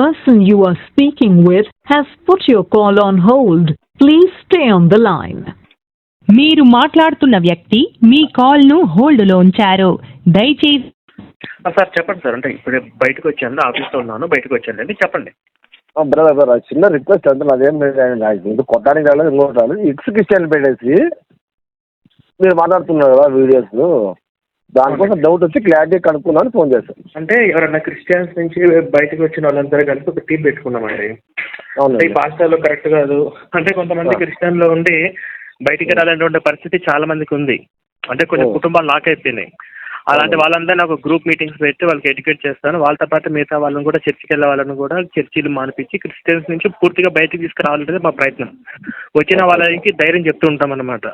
person you are speaking with has put your call on hold. Please stay on the line. మీరు మాట్లాడుతున్న వ్యక్తి మీ కాల్ను హోల్డ్లో ఉంచారు. దయచేసి ఆ, సార్ చెప్పండి సార్. అంటే ఇప్పుడే బయటకు వచ్చాను ఆఫీస్లో ఉన్నాను బయటకు వచ్చానండి. చెప్పండి. బ్రదర్ బ్రదర్ చిన్న రిక్వెస్ట్ అంటే నాదేం లేదు కొట్టడానికి రాలేదు ఇంకోటి రాలేదు. పెట్టేసి మీరు మాట్లాడుతున్నారు కదా వీడియోస్ దానికోసం డౌట్ వచ్చి క్లారిటీ కనుక్కుందామని ఫోన్ చేశాను. అంటే ఎవరన్నా క్రిస్టియన్స్ నుంచి బయటకు వచ్చిన వాళ్ళందరూ కలిపి ఒక టీం పెట్టుకున్నామండి అంటే ఈ పాస్టర్లు కరెక్ట్ కాదు. అంటే కొంతమంది ఆ. క్రిస్టియన్లో ఉండి బయటికి రావాలనేటువంటి పరిస్థితి చాలా మందికి ఉంది. అంటే కొన్ని. కుటుంబాలు లాక్ అయిపోయినాయి. అలాంటి అవును. వాళ్ళందరినీ ఒక గ్రూప్ మీటింగ్స్ పెట్టి వాళ్ళకి ఎడ్యుకేట్ చేస్తాను. వాళ్ళతో పాటు మిగతా వాళ్ళని కూడా చర్చికి వెళ్ళే వాళ్ళని కూడా చర్చిలు మానిపించి క్రిస్టియన్స్ నుంచి పూర్తిగా బయటికి తీసుకురావాలంటే మా ప్రయత్నం. వచ్చిన వాళ్ళకి ధైర్యం చెప్తూ ఉంటాం అనమాట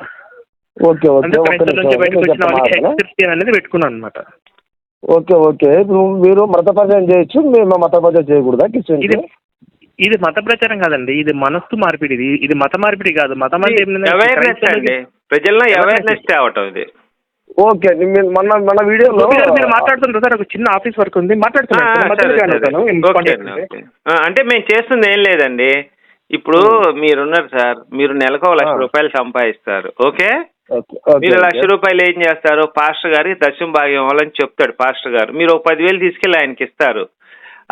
ఓకే ఓకే అంటే ఒక్క నిమిషం అనేది పెట్టుకున్నాను అనమాట ఓకే ఓకే మీరు మత పరిచయం చేయొచ్చు మేము మత పరిచయం చేయకూడదా క్రిస్టియన్ ఇది ఇది మత ప్రచారం కాదండి ఇది మనస్సు మార్పిడి ఇది ఇది మత మార్పిడి కాదు మతం అంటే అవేర్నెస్ అండి ప్రజల్లో. అవేర్నెస్ తేవటం ఇది. ఓకే మన మన వీడియోలో మీరు మాట్లాడుతుంటారు సార్ ఒక చిన్న ఆఫీస్ వర్క్ ఉంది మాట్లాడుతున్నాను అంటే మేము చేస్తుంది ఏం లేదండి ఇప్పుడు మీరున్నారు సార్ మీరు నెలకు ఒక లక్ష. రూపాయలు సంపాదిస్తారు ఓకే? మీరు లక్ష. రూపాయలు ఏం చేస్తారు పాస్టర్ గారికి దశం భాగ్యం ఇవ్వాలని చెప్తాడు పాస్టర్ గారు మీరు ఒక పదివేలు తీసుకెళ్ళి ఆయనకి ఇస్తారు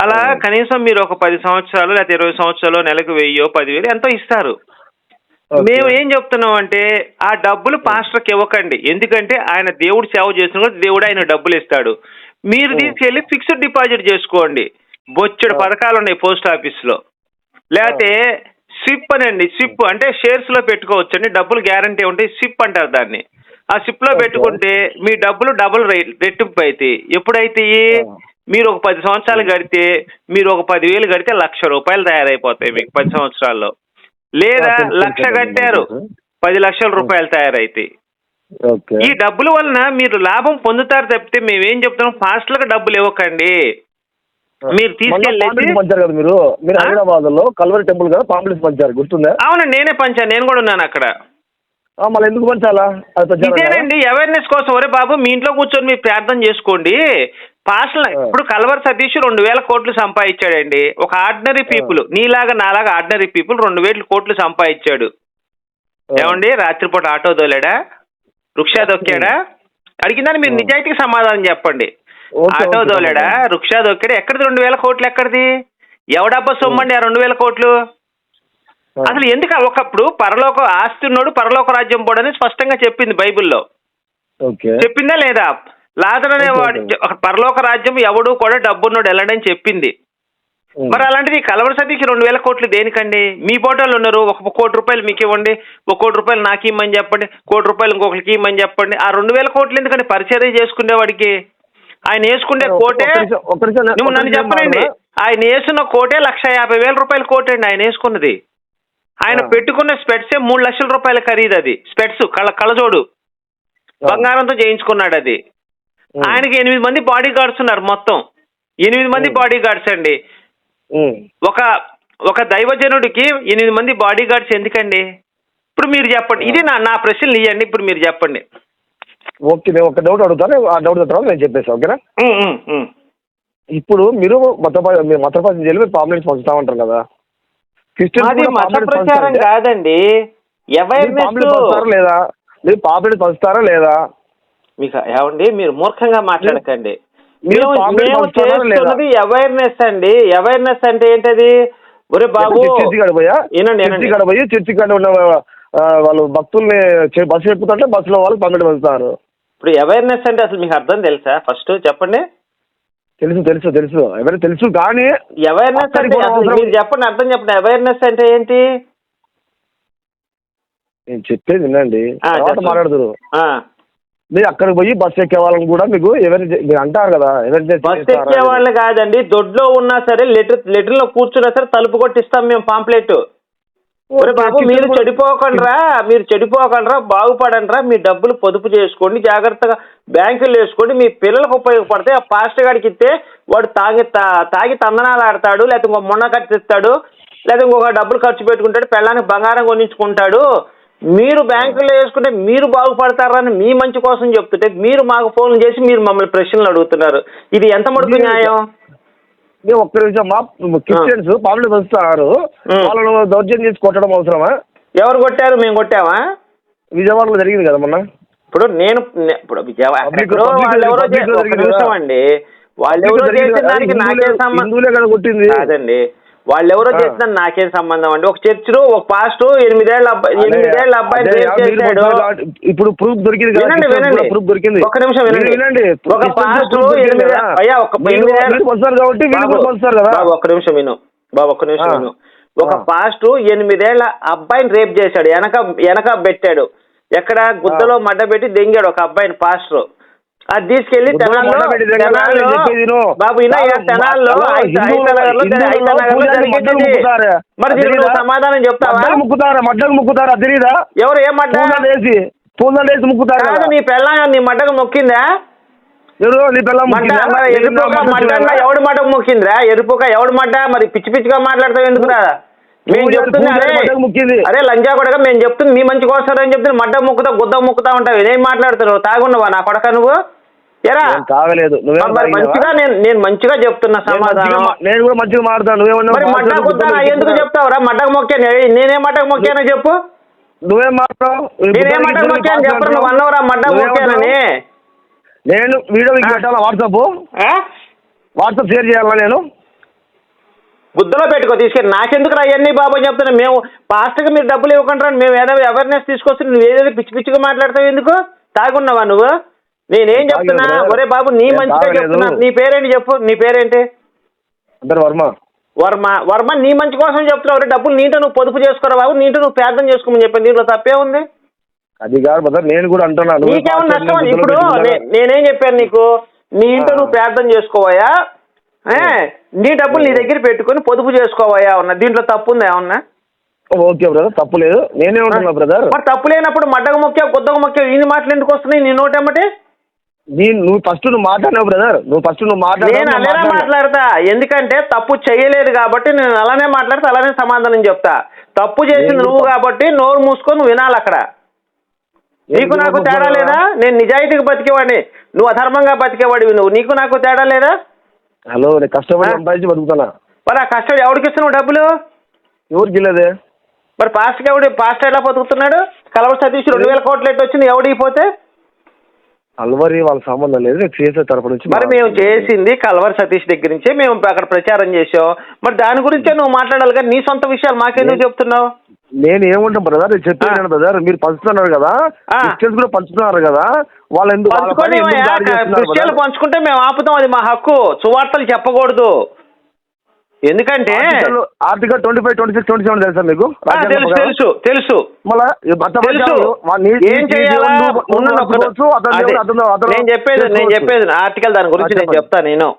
అలా. కనీసం మీరు ఒక పది సంవత్సరాలు లేకపోతే ఇరవై సంవత్సరాలు నెలకు వెయ్యో పదివేలు ఎంతో ఇస్తారు. మేము ఏం చెప్తున్నాం అంటే ఆ డబ్బులు పాస్టర్కి ఇవ్వకండి ఎందుకంటే ఆయన దేవుడు సేవ చేస్తున్నప్పుడు దేవుడు ఆయన డబ్బులు ఇస్తాడు మీరు. తీసుకెళ్ళి ఫిక్స్డ్ డిపాజిట్ చేసుకోండి బొచ్చెడు. పథకాలు ఉన్నాయి పోస్ట్ ఆఫీస్లో లేకపోతే స్విప్ అనండి స్విప్ అంటే షేర్స్లో పెట్టుకోవచ్చు అండి డబ్బులు గ్యారంటీ ఉంటాయి స్విప్ అంటారు దాన్ని. ఆ స్విప్లో. పెట్టుకుంటే మీ డబ్బులు డబుల్ రేట్ రెట్టింపు అవుతాయి. ఎప్పుడైతే. మీరు ఒక పది సంవత్సరాలు గడితే మీరు ఒక పదివేలు గడితే లక్ష రూపాయలు తయారైపోతాయి మీకు పది సంవత్సరాల్లో. లేదా లక్ష కట్టారు. పది లక్షల రూపాయలు తయారైతాయి. ఓకే. ఈ డబ్బుల వలన మీరు లాభం పొందుతారు తప్పితే మేమేం చెప్తున్నాం ఫాస్ట్లుగా డబ్బులు ఇవ్వకండి. మీరు పాంప్లెట్స్ పంచారు కదా మీరు? మీరు? హైదరాబాద్లో కల్వరి టెంపుల్ కదా పాంప్లెట్స్ పంచారు గుర్తుందా? అవునండి నేనే పంచాను నేను కూడా ఉన్నాను అక్కడ. మళ్ళీ ఎందుకు పంచాలా? ఇదేనండి అవేర్నెస్ కోసం. ఒరే బాబు మీ ఇంట్లో కూర్చొని మీరు ప్రార్థన చేసుకోండి. పాస్టల్. ఇప్పుడు కలవర్ సతీష్ రెండు వేల కోట్లు సంపాదించాడండి. ఒక ఆర్డినరీ పీపుల్ నీలాగా నాలాగా ఆర్డినరీ పీపుల్ రెండు వేల కోట్లు సంపాదించాడు. ఏమండి రాత్రిపూట ఆటో దోలాడా రుక్షా దొక్కాడా అడిగిందని మీరు. నిజాయితీకి సమాధానం చెప్పండి. ఆటో దోలాడా. రుక్షా దొక్కాడా ఎక్కడిది రెండు వేల కోట్లు ఎక్కడిది? ఎవడబ్బా సొమ్మండి ఆ రెండు వేల కోట్లు. అసలు ఎందుకు ఒకప్పుడు పరలోక ఆస్తి ఉన్నోడు పరలోక రాజ్యం పోడని స్పష్టంగా చెప్పింది బైబిల్లో. చెప్పిందా లేదా? లాజర్ అనేవాడు పరలోక రాజ్యం ఎవడు కూడా డబ్బున్నోడు వెళ్ళడని చెప్పింది. మరి అలాంటిది కలవర సతీకి రెండు వేల కోట్లు దేనికండి? మీ పోటాలు ఉన్నారు ఒక కోటి రూపాయలు మీకు ఇవ్వండి ఒక కోటి రూపాయలు నాకు ఇమ్మని చెప్పండి కోటి రూపాయలు ఇంకొకరికి ఇమ్మని చెప్పండి. ఆ రెండు వేల కోట్లు ఎందుకండి పరిచర్య చేసుకునేవాడికి? ఆయన వేసుకునే కోటే నువ్వు నన్ను చెప్పనండి? ఆయన వేసున్న కోటే లక్ష యాభై వేల రూపాయల కోటే అండి ఆయన వేసుకున్నది ఆయన. పెట్టుకున్న స్పెట్సే మూడు లక్షల రూపాయల ఖరీదు అది స్పెట్స్ కళ్ళ కళ్ళజోడు. బంగారంతో చేయించుకున్నాడు అది. ఆయనకి ఎనిమిది మంది బాడీ గార్డ్స్ ఉన్నారు మొత్తం ఎనిమిది మంది. బాడీ గార్డ్స్ అండి. ఒక ఒక దైవజనుడికి ఎనిమిది మంది బాడీ గార్డ్స్ ఎందుకండి ఇప్పుడు మీరు చెప్పండి ఇది నా నా ప్రశ్నలు ఇవ్వండి ఇప్పుడు మీరు చెప్పండి ఓకే నేను ఒక డౌట్ అడుగుతాను ఆ డౌట్ తర్వాత నేను చెప్పేస్తాను ఓకేనా. ఇప్పుడు మీరు మత మీరు మత పరిచయం చేయాలి మీరు పాంప్లెట్స్ పంచుతా ఉంటారు కదా? క్రిస్టియన్స్ మాది కూడా మత ప్రచారం కాదండి. మీరు అవేర్నెస్ పాంప్లెట్ పంచుతారా లేదా? మీరు పాంప్లెట్ పంచుతారా లేదా? మీకు ఏమండి మీరు మూర్ఖంగా మాట్లాడకండి. మీరు మేము పాంప్లెట్ మేము పంచుతారా లేదా? చేస్తున్నది అవేర్నెస్ అండి. అవేర్నెస్ అంటే ఏంటది? ఒరే బాబు చర్చి కాడ పోయా? వినండి చర్చి వినండి కాడ పోయి చర్చి కాడ ఉన్న ఆ, వాళ్ళు భక్తుల్ని చె- బస్సు ఎక్కుతుంటే బస్సులో వాళ్ళు పాంప్లెట్ పంచుతారు. ఇప్పుడు అవేర్నెస్ అంటే అసలు మీకు అర్థం తెలుసా? ఫస్ట్ చెప్పండి. తెలుసు తెలుసు తెలుసు. ఎవరు తెలుసు కానీ అవేర్నెస్ అంటే అసలు మీరు చెప్పండి అర్థం చెప్పండి. అవేర్నెస్ అంటే ఏంటి? నేను చెప్పేది వినండి. తర్వాత చెప్పండి. మాట్లాడుతురు మీరు అక్కడికి పోయి బస్సు ఎక్కే వాళ్ళని కూడా మీకు ఎవరి అంటారు కదా ఎవరి బస్ ఎక్కే వాళ్ళు కాదండి దొడ్లో ఉన్నా సరే లెటర్ లెటర్లో కూర్చున్నా సరే తలుపు కొట్టిస్తాం మేము పాంప్లెట్ ఒరే బాబు మీరు చెడిపోకండిరా మీరు చెడిపోకండిరా బాగుపడండిరా మీ డబ్బులు పొదుపు చేసుకోండి జాగ్రత్తగా బ్యాంకులు వేసుకోండి మీ పిల్లలకు ఉపయోగపడతాయి ఆ పాస్టర్ గారికి ఇస్తే వాడు తాగి తాగి తందనాలు ఆడతాడు లేకపోతే ఇంకో మొన్న కట్టిస్తాడు లేకపోతే ఇంకొక డబ్బులు ఖర్చు పెట్టుకుంటాడు పెళ్ళానికి బంగారం కొనించుకుంటాడు మీరు బ్యాంకులో వేసుకుంటే మీరు బాగుపడతారని మీ మంచి కోసం చెప్తుంటే మీరు మాకు ఫోన్ చేసి మీరు మమ్మల్ని ప్రశ్నలు అడుగుతున్నారు. ఇది ఎంత మీరు- న్యాయం? నేను ఒక్క నిమిషం మా క్రిస్టియన్స్ పాపులర్ వస్తున్నారు. వాళ్ళను దౌర్జన్యం చేసి కొట్టడం అవసరమా? ఎవరు కొట్టారు? మేము కొట్టామా? విజయవాడలో జరిగింది కదా మొన్న? ఇప్పుడు నేను ఇప్పుడు విజయవాడ public- వాళ్ళు ఎవరో చేసిన. దానికి నాకేం సంబంధం కాదండి. వాళ్ళు ఎవరో. చేసిన నాకేం సంబంధం అండి. ఒక చర్చిలో ఒక పాస్టర్ ఎనిమిదేళ్ళ అబ్బాయి ఎనిమిదేళ్ళ చేశాడు. కాబట్టి ఇప్పుడు ప్రూఫ్ దొరికింది కదా వినండి వినండి. ప్రూఫ్ దొరికింది. ఒక నిమిషం వినండి. వినండి. ఒక దొరికింది ఎనిమిది. అయ్యా ఒక కాబట్టి బాబు, ఒక్క నిమిషం విను. బాబు ఒక్క నిమిషం. విను. ఒక ఆ. పాస్టర్ ఎనిమిదేళ్ళ అబ్బాయిని రేప్ చేశాడు. వెనక వెనక పెట్టాడు. ఎక్కడ? గుద్దలో మడ్డ పెట్టి దెంగాడు ఒక అబ్బాయిని పాస్టర్. అది తీసుకెళ్ళి తెనాల్లో. బాబు తెనాల్లో? మరి దీనికి? సమాధానం చెప్తావా? ముక్కుతారా మడ్డలు ముక్కుతారా తెలీదా? ఎవరు ఏం మడ్డ? పూజలు వేసి ముక్కుతారు నీ పెళ్ళ నీ మడ్డకు మొక్కిందా? మడ్డ? ఎవడు మడ్డకు మొక్కిందిరా? ఎరుపుక ఎవడు మడ్డ? మరి పిచ్చి పిచ్చిగా మాట్లాడతావు ఎందుకురా మేము చెప్తుంది అరే లంజా కొడక మేము చెప్తుంది మీ మంచి కోసం అని చెప్తుంది మడ్డ ముక్కుతా గుద్ద ముక్కుతా ఉంటావు ఇదేం మాట్లాడుతున్నావు? తాగున్నావా నా కొడక నువ్వు? ఎరా తాగలేదు? మంచిగా నేను నేను మంచిగా చెప్తున్నా సమాధానం. నేను కూడా మంచిగా మాట్లాడతాను నువ్వేమన్నా మరి మడ్డ మాట్లాడు, గుద్దా గుద్దా ఎందుకు. చెప్తావురా? మడ్డకు మొక్కాను. నేనే మడ్డకు మొక్కానో చెప్పు? నువ్వేం మాట్లాడవు? నేనే మడ్డకు మొక్కాను చెప్పరు? నువ్వు అన్నవరా మడ్డకు మొక్కానని. నేను వీడియో మీకు. పెట్టాలా వాట్సాప్? వాట్సాప్ షేర్ చేయాలా నేను? బుద్ధలో పెట్టుకో తీసుకెళ్ళి. నాకెందుకు అవన్నీ బాబు అని చెప్తున్నా. మేము పాస్ట్గా మీరు డబ్బులు ఇవ్వకుండా మేము ఏదో అవేర్నెస్ తీసుకొస్తే నువ్వు ఏదో పిచ్చి పిచ్చిగా మాట్లాడతావు ఎందుకు? తాగున్నావా నువ్వు? నేనేం చెప్తున్నా. ఒరే బాబు నీ మంచిగా. చెప్తున్నా. నీ పేరేంటి చెప్పు? నీ పేరేంటి? వర్మ. వర్మ. వర్మ నీ మంచి కోసం చెప్తున్నావు. ఒరే డబ్బులు నీంటో నువ్వు పొదుపు చేసుకోరా బాబు? నీంటో నువ్వు ప్రార్థన చేసుకోమని చెప్పాను. దీంట్లో తప్పే ఉంది? అది కాదు బ్రదర్ నేను కూడా అంటున్నాను. నీకేమన్నా పాస్టర్ని నష్టం ఇప్పుడు నేనేం చెప్పాను నీకు? నీ ఇంట్లో. నువ్వు ప్రార్థన చేసుకోవయా నీ డబ్బులు నీ దగ్గర పెట్టుకొని పొదుపు చేసుకోవయా ఉన్నా దీంట్లో తప్పు ఉందా ఏమన్నా? ఓకే బ్రదర్ తప్పు లేదు. నేనే ఉంటున్నా బ్రదర్. మరి తప్పు లేనప్పుడు మడ్డకు మొక్కా గుద్దకు మొక్కా ఇన్ని మాటలు ఎందుకు వస్తున్నాయి? నీ నోటేమటే నేను నువ్వు ఫస్ట్ నువ్వు మాట్లాడినావు బ్రదర్ నువ్వు ఫస్ట్ నువ్వు నేను అలానే. మాట్లాడతా. ఎందుకంటే తప్పు చేయలేదు కాబట్టి నేను అలానే మాట్లాడితే అలానే సమాధానం చెప్తా. తప్పు చేసింది నువ్వు కాబట్టి నోరు మూసుకొని నువ్వు వినాలి అక్కడ. నీకు నాకు తేడా? లేదా? నేను నిజాయితీగా బతికేవాడిని. నువ్వు అధర్మంగా బతికేవాడివి నువ్వు. నీకు నాకు తేడా లేదా? హలో నేను కష్టపడి? సంపాదించి బతుకుతున్నా మరి ఆ కష్టం ఎవరికి ఇస్తున్నావు డబ్బులు? ఎవరికి వెళ్ళదే మరి పాస్టర్ ఎవడు పాస్టర్ ఎలా బతుకుతున్నాడు? కలవర సతీష్ రెండు వేల కోట్లు ఎట్టు వచ్చింది. ఎవడిపోతే అల్వరి వాళ్ళ సంబంధం లేదు నేను చేసే తరపు నుంచి మరి మేము చేసింది కల్వర్ సతీష్ దగ్గర నుంచే మేము అక్కడ ప్రచారం చేసాం మరి దాని గురించే నువ్వు మాట్లాడాలి కానీ నీ సొంత విషయాలు మాకెందుకు చెప్తున్నావు? నేను ఏముంటాం బ్రదర్ నేను చెప్పాను. బ్రదర్ మీరు పంచుతున్నారు కదా. క్రిస్టియన్స్ కూడా పంచుతున్నారు కదా వాళ్ళు ఎందుకు? పంచుకుంటే మేము ఆపుతాం అది మా హక్కు. సువార్తలు చెప్పకూడదు. ఎందుకంటే article twenty five twenty six twenty seven తెలుసా మీకు తెలుసు? తెలుసు. నేను చెప్పేది నేను. చెప్పేది ఆర్టికల్ దాని గురించి నేను. చెప్తాను నేను.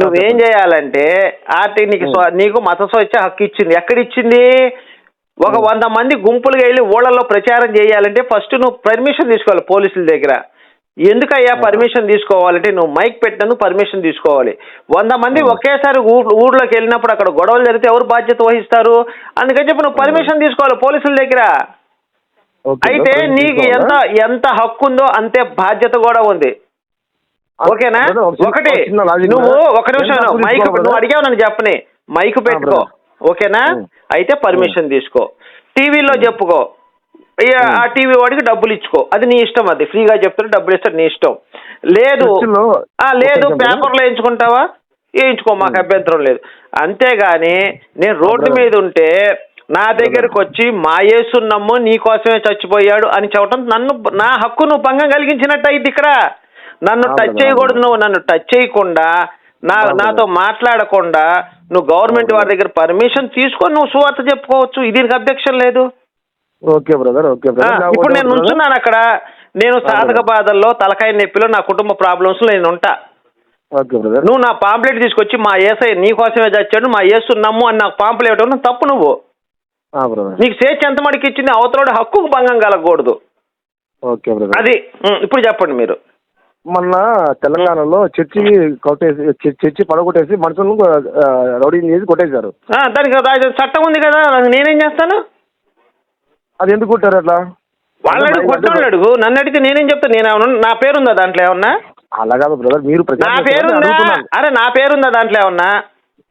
నువ్వేం చేయాలంటే ఆర్టీ నీకు నీకు మత స్వేచ్ఛ హక్కు ఇచ్చింది. ఎక్కడ ఇచ్చింది ఒక వంద మంది గుంపులుగా వెళ్ళి ఊళ్ళలో ప్రచారం చేయాలంటే ఫస్ట్ నువ్వు పర్మిషన్ తీసుకోవాలి పోలీసుల దగ్గర. ఎందుకయ్యా పర్మిషన్ తీసుకోవాలంటే నువ్వు మైక్ పెట్టినందుకు పర్మిషన్ తీసుకోవాలి. వంద మంది ఒకేసారి ఊర్- ఊర్లోకి వెళ్ళినప్పుడు అక్కడ గొడవలు జరిగితే ఎవరు బాధ్యత వహిస్తారు? అందుకని చెప్పి నువ్వు పర్మిషన్ తీసుకోవాలి పోలీసుల దగ్గర. అయితే నీకు ఎంత ఎంత హక్కు ఉందో అంతే బాధ్యత కూడా ఉంది. ఓకేనా? ఒకటి నువ్వు. ఒక నిమిషం మైక్ నువ్వు? అడిగావు నన్ను చెప్పని. మైక్ పెట్టుకో. ఓకేనా. అయితే పర్మిషన్ తీసుకో. టీవీలో చెప్పుకో. ఆ టీవీ వాడికి డబ్బులు ఇచ్చుకో. అది నీ ఇష్టం అది. ఫ్రీగా చెప్తారు డబ్బులు ఇస్తారు నీ ఇష్టం. లేదు. లేదు పేపర్లో వేయించుకుంటావా? వేయించుకో మాకు అభ్యంతరం లేదు. అంతేగాని నేను రోడ్డు. మీద ఉంటే నా దగ్గరకు వచ్చి మా యేసున్నమ్ము నీ కోసమే చచ్చిపోయాడు అని చెప్పడం నన్ను నా హక్కు నువ్వు భంగం కలిగించినట్టు అయింది ఇక్కడ. నన్ను టచ్ చేయకూడదు. నువ్వు నన్ను టచ్ చేయకుండా నా. నాతో మాట్లాడకుండా నువ్వు గవర్నమెంట్. వారి దగ్గర పర్మిషన్ తీసుకొని నువ్వు సువార్త చెప్పుకోవచ్చు. దీనికి అబ్జెక్షన్ లేదు. Okay brother okay brother. ఇప్పుడు నేను. నుంచున్నాను అక్కడ. నేను సాధక. బాధల్లో తలకాయ నొప్పిలో నా కుటుంబ ప్రాబ్లమ్స్ నేను ఉంటా. Okay brother. నువ్వు నా పాంప్లెట్ తీసుకొచ్చి మా ఏసై నీ కోసమే చచ్చాడు మా యేసు నమ్ము అని నాకు పాంప్లెట్ ఇవ్వడం తప్పు నువ్వు. ఆ, బ్రదర్. నీకు స్వేచ్ఛ ఎంత మడికి ఇచ్చింది? అవతలోడి హక్కుకు భంగం కలగకూడదు. Okay brother. అది ఇప్పుడు చెప్పండి మీరు. మొన్న తెలంగాణలో చర్చి కొట్టేసి చర్చి పడగొట్టేసి మనుషులను ఆ, రౌడీని చేసి కొట్టేశారు. దానికి చట్టం ఉంది కదా నేనేం చేస్తాను? అది ఎందుకు కొట్టారు అట్లా? వాళ్ళని అడుగు కొట్టోళ్ళు అడుగు. నన్ను అడిగితే నేనేం చెప్తాను నేను ఏమన్నా నా పేరుందా దాంట్లో ఏమన్నా? అలా కాదు బ్రదర్ మీరు నా పేరుందా? అడుగుతున్నాను. అరే నా పేరుందా దాంట్లో ఏమన్నా?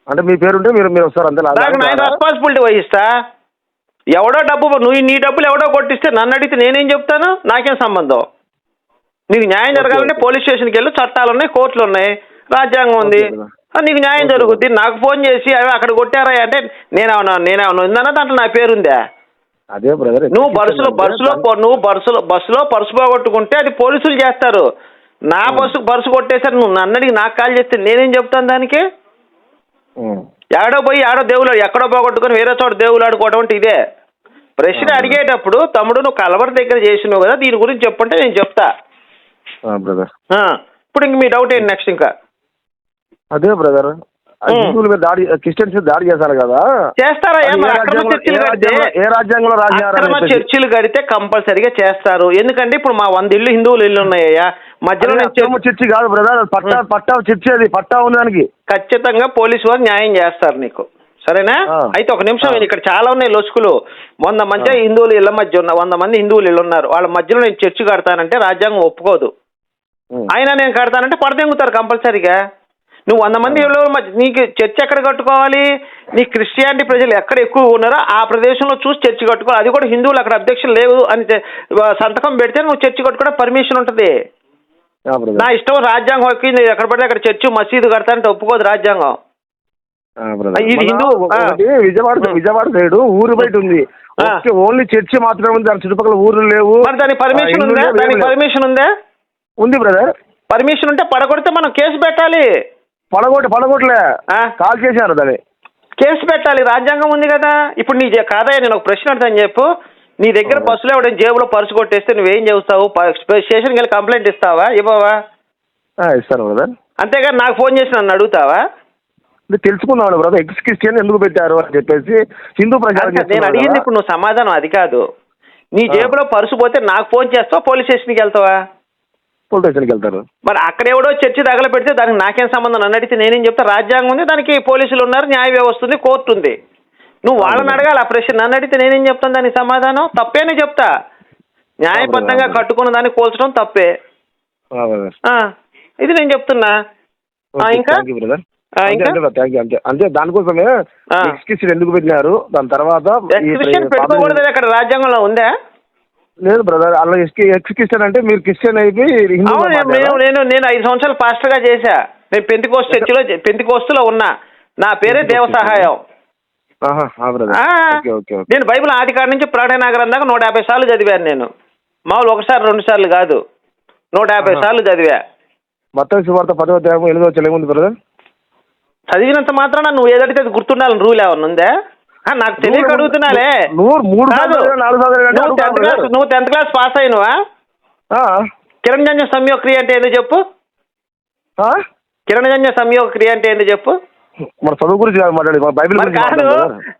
అంటే మీ పేరు ఉంటే మీరు మీరు వస్తారు అంతే నేను రెస్పాన్సిబిలిటీ వహిస్తా ఎవడో డబ్బు నువ్వు నీ డబ్బులు ఎవడో కొట్టిస్తే నన్ను అడిగితే నేనేం చెప్తాను? నాకేం సంబంధం? నీకు న్యాయం జరగాలంటే పోలీస్ స్టేషన్కి వెళ్ళి. చట్టాలు ఉన్నాయి కోర్టులు ఉన్నాయి. రాజ్యాంగం ఉంది. Okay, brother. ఆ, నీకు న్యాయం జరుగుద్ది. నాకు ఫోన్ చేసి అవి అక్కడ కొట్టారా అంటే నేనేమన్నా నేనేమన్నా ఉందన్నా దాంట్లో నా పేరుందా? అదే బ్రదర్ నువ్వు బస్సులో బస్సులో నువ్వు బస్సులో బస్సులో పర్సు పోగొట్టుకుంటే అది పోలీసులు చేస్తారు. నా బస్సు పర్సు కొట్టేసారు నువ్వు నన్ను అడిగి నాకు కాల్ చేస్తే నేనేం చెప్తాను దానికి? ఏడో పోయి ఏడో దేవుడు ఎక్కడో పోగొట్టుకుని వేరే చోట దేవుడు ఆడుకోవడం అంటే ఇదే. ప్రశ్న అడిగేటప్పుడు తమ్ముడు నువ్వు కలవరి దగ్గర చేసినావు కదా దీని గురించి చెప్పంటే నేను చెప్తా. బ్రదర్ ఇప్పుడు ఇంక మీ డౌట్ ఏంటి నెక్స్ట్ ఇంకా? అదే బ్రదర్. హిందువుల మీద దాడి క్రిస్టియన్స్ మీద దాడి చేశారు కదా. చేస్తారా ఏం రాజ్యాంగంలో- అక్రమ చర్చిలు కడితే కంపల్సరీగా చేస్తారు. ఎందుకంటే ఇప్పుడు మా వంద ఇల్లు హిందువులు ఇల్లు ఉన్నాయ్యా. మధ్యలో చర్చ్- కాదు బ్రదర్ పట్టా. పట్టా చర్చి అది పట్టా ఉంది దానికి. ఖచ్చితంగా పోలీసు వారు న్యాయం చేస్తారు నీకు. సరేనా. అయితే ఒక నిమిషం ఇక్కడ చాలా ఉన్నాయి లొసుకులు. వంద మంది హిందువులు ఇళ్ళ మధ్య ఉన్న వంద మంది హిందువులు ఇళ్ళు ఉన్నారు. వాళ్ళ మధ్యలో నేను చర్చి కడతానంటే రాజ్యాంగం ఒప్పుకోదు. అయినా నేను కడతానంటే పడదెంగుతారు కంపల్సరీగా. నువ్వు వంద మంది నీకు చర్చ్ ఎక్కడ కట్టుకోవాలి? నీ క్రిస్టియానిటీ ప్రజలు ఎక్కడ ఎక్కువ ఉన్నారో? ఆ ప్రదేశంలో చూసి చర్చి కట్టుకోవాలి అది కూడా హిందువులు అక్కడ అధ్యక్షులు లేవు అని సంతకం పెడితే నువ్వు చర్చి కట్టుకోవడం పర్మిషన్ ఉంటుంది. నా ఇష్టం రాజ్యాంగం ఎక్కింది ఎక్కడ పడితే అక్కడ చర్చి మసీదు కడతానంటే ఒప్పుకోదు రాజ్యాంగం. ఇది హిందూ- విజయవాడ విజయవాడ సైడ్ ఊరు బయట ఉంది. ఓన్లీ చర్చి మాత్రమే ఉంది. దాని చుట్టుపక్కల ఊర్లు లేవు. ఆ, పర్మిషన్ ఉందా? లేవు. పర్మిషన్ ఉందా? ఉంది బ్రదర్. పర్మిషన్ ఉంటే పడగొడితే మనం కేసు పెట్టాలి. పడగొట్టి పడగొట్టలే? కాల్ చేశారు దాన్ని. కేసు పెట్టాలి. రాజ్యాంగం ఉంది కదా. ఇప్పుడు నీ కాదయ్య నేను ఒక ప్రశ్న అడుగుతాను చెప్పు. నీ దగ్గర. బస్సులో ఎవడైనా జేబులో పర్సు కొట్టేస్తే నువ్వేం చేస్తావు? స్టేషన్కి వెళ్ళి కంప్లైంట్ ఇస్తావా? ఇవ్వవా? ఇస్తాను బ్రదర్. అంతేగాని నాకు ఫోన్ చేసి నన్ను అడుగుతావా? తెలుసుకున్నాను బ్రదర్. ఎక్స్ క్రిస్టియన్ ఎందుకు పెట్టారు అని చెప్పేసి హిందూ ప్రచారం నేను అడిగింది కదా. ఇప్పుడు నువ్వు సమాధానం అది కాదు. నీ. జేబులో పర్సు పోతే నాకు ఫోన్ చేస్తావా? పోలీస్ స్టేషన్కి వెళ్తావా? పోలీస్ స్టేషన్కి వెళ్తారు మరి అక్కడ ఎవడో చర్చి తగల పెడితే దానికి నాకేం సంబంధం? నన్ను అడిగితే నేనేం చెప్తా? రాజ్యాంగం ఉంది దానికి పోలీసులు ఉన్నారు న్యాయ వ్యవస్థ ఉంది కోర్టు ఉంది. నువ్వు వాళ్ళని అడగాలి ఆ ప్రశ్న. నన్ను అడిగితే నేనేం చెప్తాను దానికి సమాధానం? తప్పేనే చెప్తా. న్యాయబద్ధంగా. కట్టుకున్న దాన్ని కోల్చడం తప్పే. ఇది నేను చెప్తున్నా. ఇంకా? అంతే దానికోసమే ఎందుకు పెట్టినారు? దాని తర్వాత పెట్టుకోకూడదని అక్కడ రాజ్యాంగంలో ఉందా? లేదు బ్రదర్ అలా ఎక్స్ క్రిస్టియన్ అంటే మీరు క్రిస్టియన్ అయిపోయి నేను- నేను ఐదు సంవత్సరాలు పాస్టర్గా చేశా. నేను పెంతికోస్తు చర్చిలో పెంతికోస్తులో ఉన్నా. నా పేరే దేవ సహాయం నేను బైబిల్ ఆది కాడ నుంచి ప్రకటన గ్రంథంగా నూట యాభై సార్లు చదివాను నేను. మామూలు ఒకసారి రెండు సార్లు కాదు. నూట యాభై. సార్లు చదివా. మొత్తం శుభార్త పదవ ఎనిమిదో బ్రదర్? చదివినంత మాత్రాన నువ్వు ఏదడితే గుర్తుండాలని రూల్ ఏమన్నా ఉందా? నాకు తెలియక అడుగుతున్నాలే. నువ్వు మూడు కాదు. నువ్వు టెన్త్ క్లాస్. నువ్వు టెన్త్ క్లాస్ పాస్ అయినవా? కిరణజన్య సంయోగ క్రియ అంటే ఏందో చెప్పు? కిరణజన్య సంయోగ క్రియ అంటే ఏందో చెప్పు? మన చదువు గురించి కాదు మాట్లాడి బైబిల్ కాదు.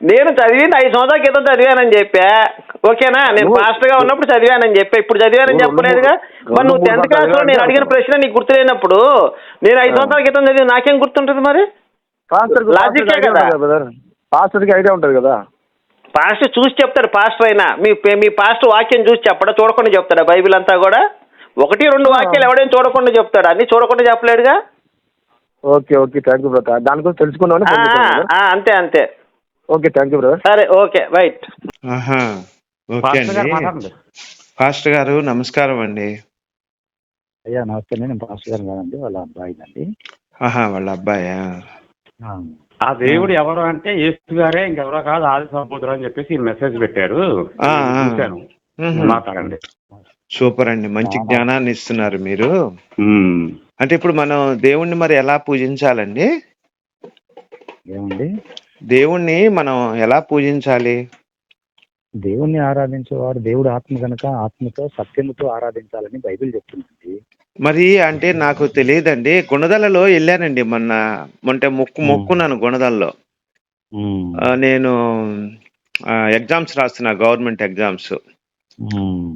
నేను చదివింది ఐదు సంవత్సరాల క్రితం చదివానని చెప్పా. ఓకేనా? నేను మాస్టర్గా ఉన్నప్పుడు చదివానని చెప్పా. ఇప్పుడు చదివానని చెప్పలేదుగా. మరి నువ్వు టెన్త్ క్లాస్లో నేను అడిగిన ప్రశ్న నీకు గుర్తులేనప్పుడు నేను ఐదు. సంవత్సరాల క్రితం చదివి నాకేం గుర్తుంటుంది మరి? లాజిక్కే కదా. బ్రదర్ పాస్టర్కి ఐడియా ఉంటది కదా. పాస్టర్ చూసి చెప్తాడు పాస్టర్ అయినా. మీ మీ పాస్టర్ వాక్యం చూసి చెప్పడా? చూడకుండా చెప్తాడా బైబిల్ అంతా కూడా? ఒకటి రెండు. వాక్యాలు ఎవడైనా చూడకుండా చెప్తాడు? అన్ని చూడకుండా చెప్పలేడుగా? Okay okay. Thank you brother ఆ, brother. ఆ, అంతే అంతే. ఓకే థ్యాంక్ యూ బ్రదర్ సరే ఓకే. రైట్ ఓకే పాస్టర్ గారు అండి మాట్లాడండి. పాస్టర్ గారు నమస్కారం అండి. అయ్యా నమస్తే నేను పాస్టర్ గారు కాదండి వాళ్ళ అబ్బాయి అండి ఆహా వాళ్ళ అబ్బాయా? ఆ. దేవుడు ఎవరు అంటే యేసు గారే ఇంకెవరో కాదు ఆది సంబుద్రం అని చెప్పేసి మెసేజ్ పెట్టారు. చూశాను. మాట్లాడండి. సూపర్ అండి మంచి జ్ఞానాన్ని ఇస్తున్నారు మీరు. అంటే ఇప్పుడు మనం దేవుణ్ణి మరి ఎలా పూజించాలండి? ఏమండి? దేవుణ్ణి మనం ఎలా పూజించాలి? దేవుణ్ణి ఆరాధించేవాడు దేవుడు ఆత్మ కనుక ఆత్మతో సత్యముతో ఆరాధించాలని బైబిల్ చెప్తుందండి. మరి అంటే నాకు తెలియదండి. గుణదలలో వెళ్ళానండి మొన్న. మొంటే మొక్కు మొక్కున్నాను గుణదలలో. నేను ఎగ్జామ్స్ రాస్తున్నా గవర్నమెంట్ ఎగ్జామ్స్.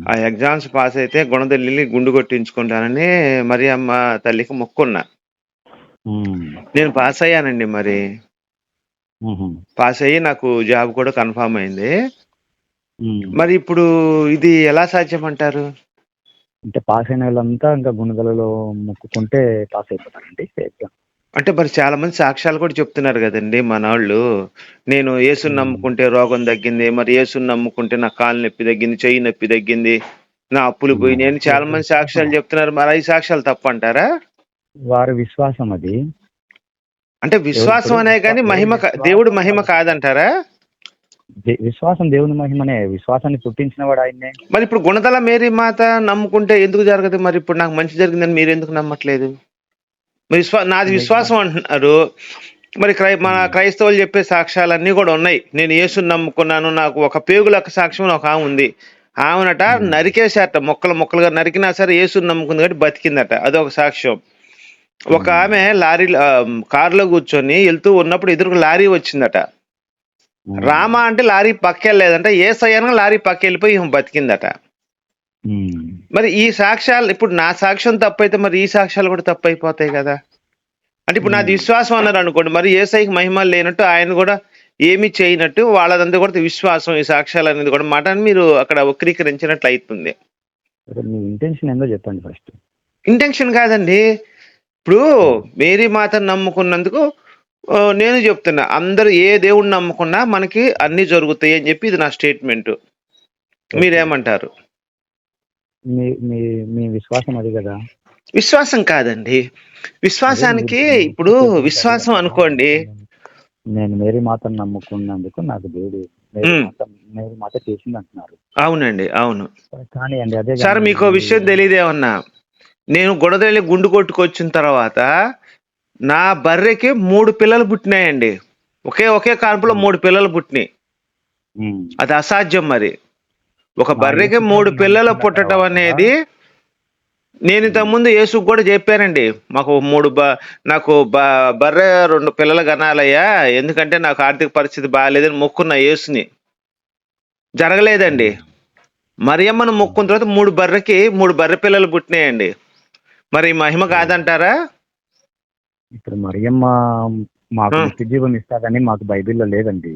ఆ ఎగ్జామ్స్ పాస్ అయితే గుణదల్లి గుండు కొట్టించుకుంటానని మరి అమ్మ తల్లికి మొక్కున్నా. నేను పాస్ అయ్యానండి మరి. పాస్ అయ్యి నాకు జాబ్ కూడా కన్ఫామ్ అయింది. మరి ఇప్పుడు ఇది ఎలా సాధ్యమంటారు? అంటే పాస్ అయిన వాళ్ళంతా ఇంకా గుణదలలో మొక్కుకుంటే పాస్ అయిపోతారండి. ఎగ్జామ్ అంటే మరి చాలా మంది సాక్ష్యాలు కూడా చెప్తున్నారు కదండి మన వాళ్ళు నేను యేసుని నమ్ముకుంటే రోగం తగ్గింది మరి యేసుని నమ్ముకుంటే నా కాలు నొప్పి తగ్గింది చెయ్యి నొప్పి తగ్గింది నా అప్పులు పోయినాయి అని చాలా మంది సాక్ష్యాలు చెప్తున్నారు. మరి ఐదు సాక్ష్యాలు తప్పంటారా? వారి విశ్వాసం అది. అంటే విశ్వాసం అనే కానీ మహిమ దేవుడి మహిమ కాదంటారా? విశ్వాసం దేవుని మహిమనే. విశ్వాసాన్ని పుట్టించిన వాడు ఆయన్నే. మరి ఇప్పుడు గుణదల మేరీ మాత నమ్ముకుంటే ఎందుకు జరగదు? మరి ఇప్పుడు నాకు మంచి జరిగిందని మీరు ఎందుకు నమ్మట్లేదు? మరి విశ్వా నాది విశ్వాసం అంటున్నారు. మరి క్రై మన క్రైస్తవులు చెప్పే సాక్ష్యాలన్నీ కూడా ఉన్నాయి. నేను యేసుని నమ్ముకున్నాను నాకు ఒక పేగులక్క సాక్ష్యం ఒక ఆమె ఉంది. ఆమెనట నరికేశారట. మొక్కలు మొక్కలుగా నరికినా సరే యేసుని నమ్ముకుంది కాబట్టి బతికిందట. అదొక సాక్ష్యం. ఒక ఆమె లారీ కారులో కూర్చొని వెళ్తూ ఉన్నప్పుడు ఎదురుకు లారీ వచ్చిందట. రామ అంటే లారీ పక్కెళ్ళలేదంట ఏ సయ్యనగా లారీ పక్క వెళ్ళిపోయి ఈమె బతికిందట. మరి ఈ సాక్ష్యాలు ఇప్పుడు నా సాక్ష్యం తప్పైతే మరి ఈ సాక్ష్యాలు కూడా తప్పైపోతాయి కదా. అంటే ఇప్పుడు నాది విశ్వాసం అన్నారు అనుకోండి మరి ఏ సైకి మహిమ లేనట్టు ఆయన కూడా ఏమీ చేయనట్టు వాళ్ళదంతా కూడా విశ్వాసం ఈ సాక్ష్యాలు అనేది కూడా మాట మీరు అక్కడ వక్రీకరించినట్లు అవుతుంది ఇంటెన్షన్ ఏందో చెప్పండి ఫస్ట్ ఇంటెన్షన్ కాదండి. ఇప్పుడు మేరీ మాతను నమ్ముకున్నందుకు నేను చెప్తున్నా అందరూ ఏ దేవుడిని నమ్ముకున్నా మనకి అన్ని జరుగుతాయి అని చెప్పి ఇది నా స్టేట్మెంట్. మీరేమంటారు? మీ విశ్వాసం అది కదా? విశ్వాసం కాదండి. విశ్వాసానికి ఇప్పుడు విశ్వాసం అనుకోండి. నేను మేరీ మాతను నమ్ముకున్నందుకు నాకు దేవుడు మేరీ. మాత మాత చేసింది అంటున్నారు అవునండి అవును. కానీ అండి అదే సార్ మీకు విషయం తెలియదేమన్నా నేను గుణదల్లి గుండు కొట్టుకొచ్చిన తర్వాత నా బర్రెకి మూడు పిల్లలు పుట్టినాయండి. ఒకే ఒకే కాన్పులో మూడు పిల్లలు పుట్టినాయి. అది అసాధ్యం మరి. ఒక బర్రెకి మూడు పిల్లలు పుట్టడం అనేది నేను ఇంతకుముందు యేసుకు కూడా చెప్పానండి. మాకు మూడు బ నాకు బ బర్రె రెండు పిల్లలు కనాలయ్యా. ఎందుకంటే నాకు ఆర్థిక పరిస్థితి బాగాలేదని మొక్కున్న యేసుని. జరగలేదండి. మరియమ్మను మొక్కున్న తర్వాత మూడు బర్రెకి మూడు బర్రె పిల్లలు పుట్టినాయండి. మరి మహిమ కాదంటారా? ఇప్పుడు మరియమ్మ మాకు ఆ. నిత్య జీవం ఇస్తాదని మాకు బైబిల్లో లేదండి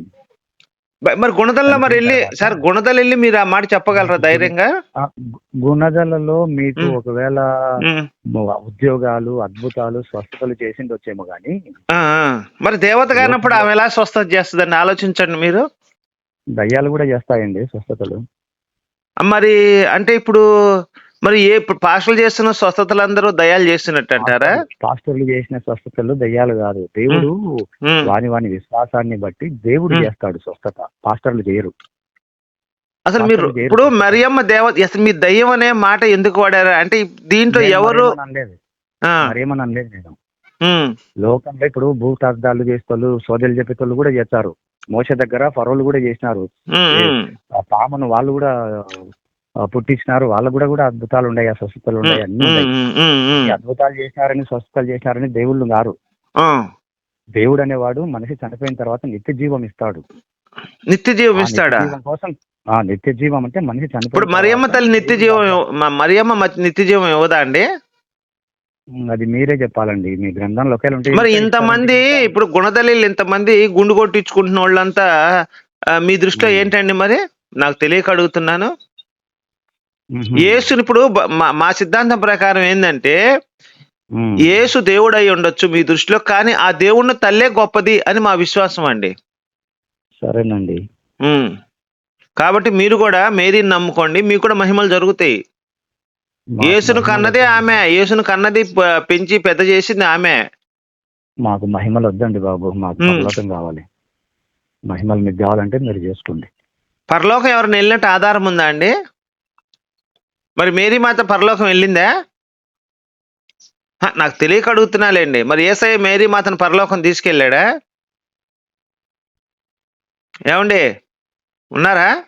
మరి గుణదల్లో మరి వెళ్ళి సార్ గుణదల వెళ్ళి మీరు ఆ మాట చెప్పగలరా ధైర్యంగా గుణదలలో మీకు. ఒకవేళ ఉద్యోగాలు అద్భుతాలు స్వస్థతలు చేసింది వచ్చేమో ఆ. మరి దేవత కానప్పుడు ఆమె ఎలా స్వస్థత చేస్తుందండి ఆలోచించండి మీరు దయ్యాలు కూడా చేస్తాయండి స్వస్థతలు మరి అంటే ఇప్పుడు మరి ఏ పాస్టర్లు చేస్తున్న స్వస్థతలు అందరూ దయాలు చేస్తున్నట్టు అంటారా పాస్టర్లు చేసిన స్వస్థతలు దయ్యాలు కాదు. దేవుడు. వాని వాని విశ్వాసాన్ని బట్టి దేవుడు. చేస్తాడు స్వస్థత. పాస్టర్లు చేయరు. అసలు మీరు. ఇప్పుడు మరియమ్మ దేవత అసలు మీ దయ్యం అనే మాట ఎందుకు వాడారు? అంటే దీంట్లో ఎవరు మరేమని అనలేదు. నేను. లోకంలో ఇప్పుడు భూతార్థాలు చేసేటోళ్ళు సోదలు చెప్పేటోళ్ళు కూడా చేస్తారు. మోస దగ్గర ఫరోలు కూడా చేసినారు. పామును వాళ్ళు కూడా పుట్టించినారు. వాళ్ళకు కూడా కూడా అద్భుతాలు ఉన్నాయి. స్వస్థతలు ఉన్నాయి. అన్ని ఉన్నాయి. అద్భుతాలు చేశారని స్వస్థతలు చేశారని దేవుళ్ళు గారు. దేవుడు అనేవాడు మనిషి చనిపోయిన తర్వాత నిత్య జీవం ఇస్తాడు. నిత్య జీవం ఇస్తాడా? కోసం ఆ నిత్య జీవం అంటే మనిషి ఇప్పుడు చనిపోయిన మరియమ్మ తల్లి నిత్య జీవం మరియమ్మ నిత్య జీవం ఇవ్వదా అండి? అది మీరే చెప్పాలండి. మీ గ్రంథంలో మరి ఇంతమంది ఇప్పుడు గుణదలీలు ఇంతమంది గుండు కొట్టించుకుంటున్న వాళ్ళంతా మీ దృష్టిలో. ఏంటండి మరి? నాకు తెలియక అడుగుతున్నాను. యేసుని ఇప్పుడు మా- సిద్ధాంతం ప్రకారం ఏంటంటే. యేసు దేవుడు అయి ఉండొచ్చు మీ దృష్టిలో కానీ ఆ దేవుడిని తల్లే గొప్పది అని మా విశ్వాసం అండి సరేనండి. కాబట్టి మీరు కూడా మేరీని నమ్ముకోండి మీకు కూడా మహిమలు జరుగుతాయి యేసును కన్నదే. ఆమె యేసును కన్నది పెంచి పెద్ద చేసింది ఆమె మాకు మహిమలు వద్దండి బాబు మాకు. పరలోకం కావాలి మహిమలు మీకు కావాలంటే మీరు చేసుకోండి పరలోకం ఎవరిని వెళ్ళినట్టు ఆధారం ఉందా అండి మరి మేరీ మాత పరలోకం వెళ్ళిందా? నాకు తెలియక అడుగుతున్నాలేండి. మరి ఏసఐ మేరీ మాతను పరలోకం తీసుకెళ్ళాడా? ఏమండి? ఉన్నారా?